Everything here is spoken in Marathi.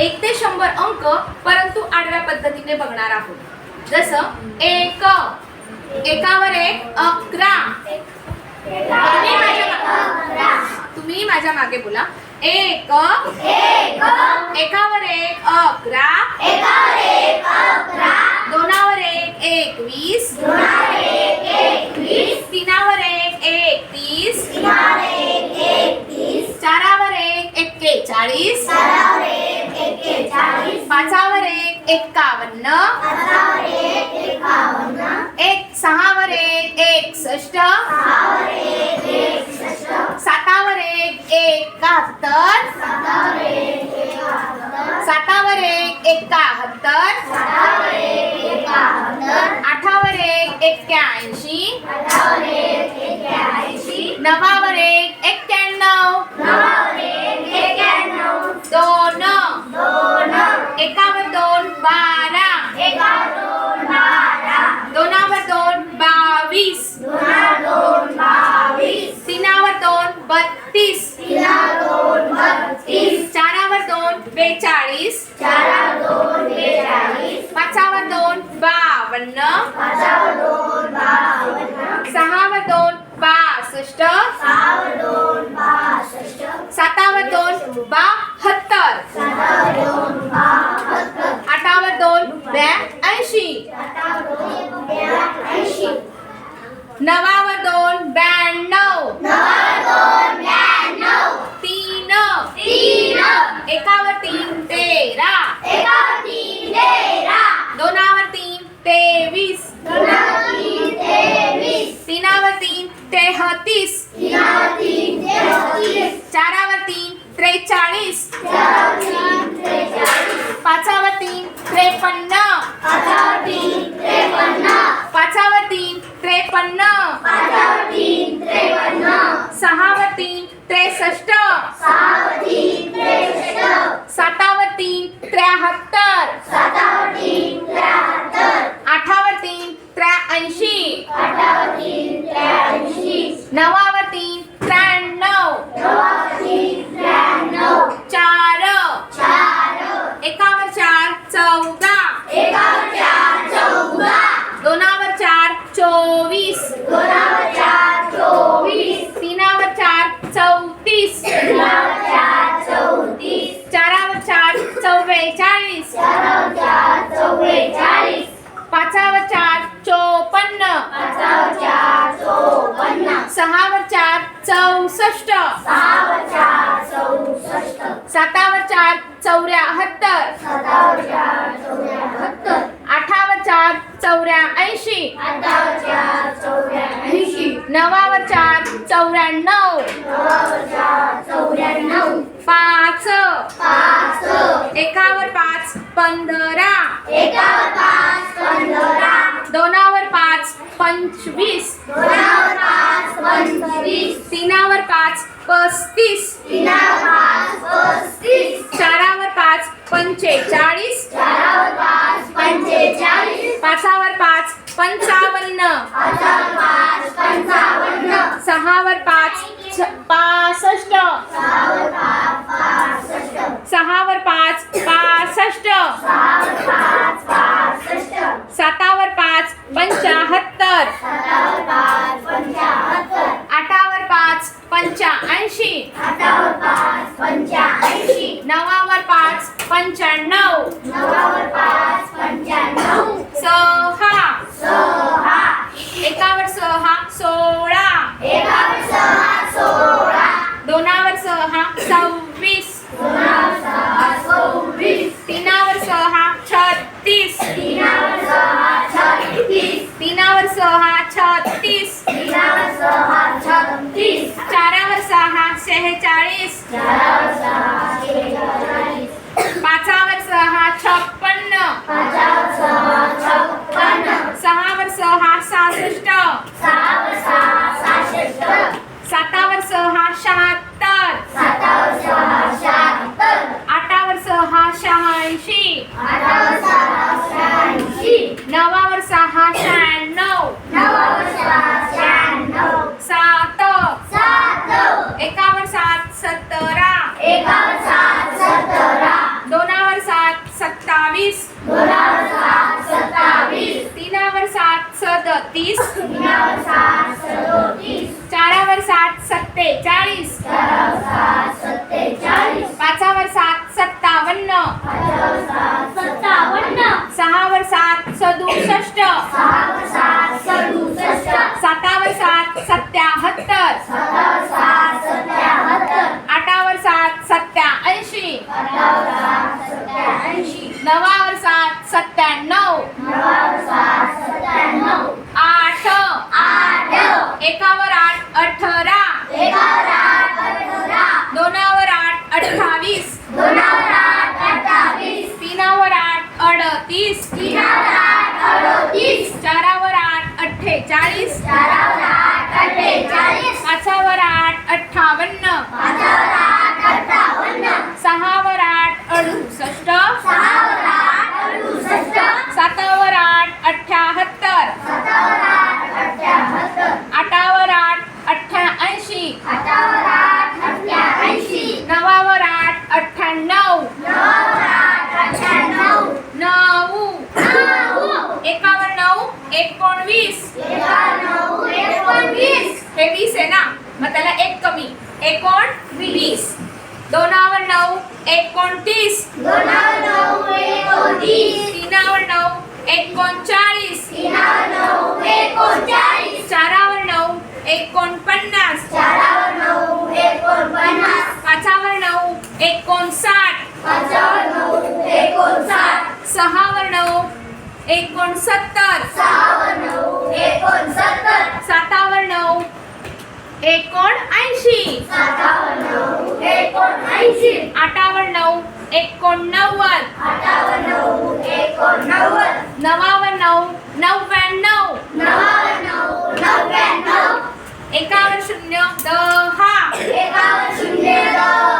एक ते शंभर अंक परंतु आडव्या पद्धतीने बघणार आहोत. जसं एक एकावर एक अकरा. तुम्ही माझ्या मागे बोला. एक एकावर एक अकरा. दोनावर एक एकवीस. तीनावर एक एकतीस. चारावर एक एक्केचाळीस. पाचावर एक एक्कावन्न एक सहावर एक एकसष्ट. सातावर एक एकाहत्तर. सातावर एक एकाहत्तर. आठावर एक एक्क्याऐंशी. नवावर एक एक्क्याण्णव. बेचाळीस. पाचावर दोन बावन्न. सहावर दोन बासष्ट. सातावर दोन बहात्तर. आठावर दोन ब्याऐंशी. नवावर दोन ब्याण्णव. तीन. एकावर तीन तेरा. दोनावर तीन तेवीस. तीनावर तीन तेहतीस. चारावर तीन त्रेचाळीस. पाचावर तीन त्रेपन्न. पाचावर तीन त्रेपन्न. सहावर तीन त्रेसष्ट. सातावर सहावर चार चौसष्ट. सातावर चार चौऱ्याहत्तर आठावर चार चौऱ्याऐंशी नवावर चार चौऱ्याण्णव. पाच. एकावर पाच पंधरा. दोनावर पाच पंचवीस. तीनावर पाच पस्तीस. चारावर पाच पंचेचाळीस. पाच शहाण्णव सात. एकावर सात सतरा. दोनावर सात सत्तावीस. तीनावर सात सदतीस. चारावर सात सत्तेचाळीस. पाचावर सात सत्तावन्न. सहावर सात सदुसष्ट. Daddy's? दोनावर नऊ एकोणतीस. तीनावर नऊ एकोणचाळीस. चारावर नऊ एकोणपन्नास. पाचावर नऊ एकोणसाठ. सहावर नऊ एकोणसत्तर. सातावर नऊ एकोणऐंशी. एकोणऐंशी अठ्ठावन्न एकोणनव्वद. अठ्ठावन्न एकोणनव्वद नवावन्न नव्याण्णव. नवावन्न नव्याण्णव एकावन्न शून्य दहा एकावन्न शून्य दहा.